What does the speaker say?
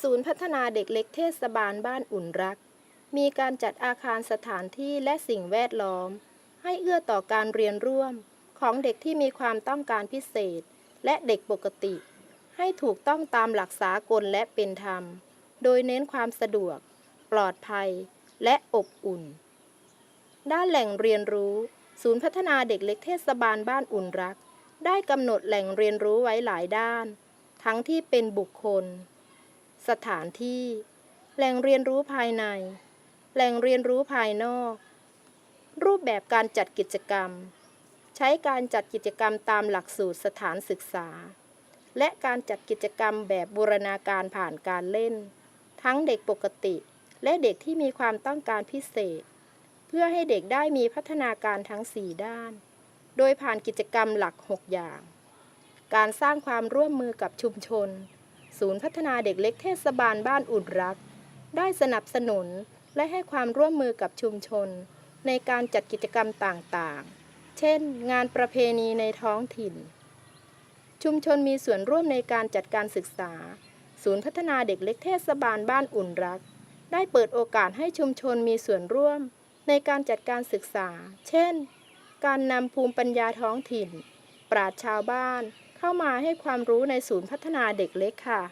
ศูนย์พัฒนาเด็กเล็กเทศบาลบ้านอุ่นรัก มีการจัดอาคารสถานที่และสิ่งแวดล้อม ให้เอื้อต่อการเรียนร่วม ของเด็กที่มีความต้องการพิเศษ และเด็กปกติ ให้ถูกต้องตามหลักสากลและเป็นธรรม โดยเน้นความสะดวก ปลอดภัย และอบอุ่น ด้านแหล่งเรียนรู้ ศูนย์พัฒนาเด็กเล็กเทศบาลบ้านอุ่นรัก ได้กำหนดแหล่งเรียนรู้ไว้หลายด้าน ทั้งที่เป็นบุคคล สถานที่ แหล่งเรียนรู้ภายใน แหล่งเรียนรู้ภายนอก รูปแบบการจัดกิจกรรม ใช้การจัดกิจกรรมตามหลักสูตรสถานศึกษา และการจัดกิจกรรมแบบบูรณาการผ่านการเล่น ทั้งเด็กปกติ และเด็กที่มีความต้องการพิเศษ เพื่อให้เด็กได้มีพัฒนาการทั้ง 4 ด้าน โดยผ่านกิจกรรมหลัก 6 อย่าง การสร้างความร่วมมือกับชุมชน ศูนย์พัฒนาเด็กเล็กเทศบาลบ้านอุ่นรัก ได้สนับสนุนและให้ความร่วมมือกับชุมชน ในการจัดกิจกรรมต่างๆ เช่น งานประเพณีในท้องถิ่น ชุมชนมีส่วนร่วมในการจัดการศึกษา ศูนย์พัฒนาเด็กเล็กเทศบาลบ้านอุ่นรัก ได้เปิดโอกาสให้ชุมชนมีส่วนร่วม ในการจัดการศึกษา เช่น การนำภูมิปัญญาท้องถิ่น ปราชญ์ชาวบ้าน เข้ามาให้ความรู้ในศูนย์พัฒนาเด็กเล็กค่ะ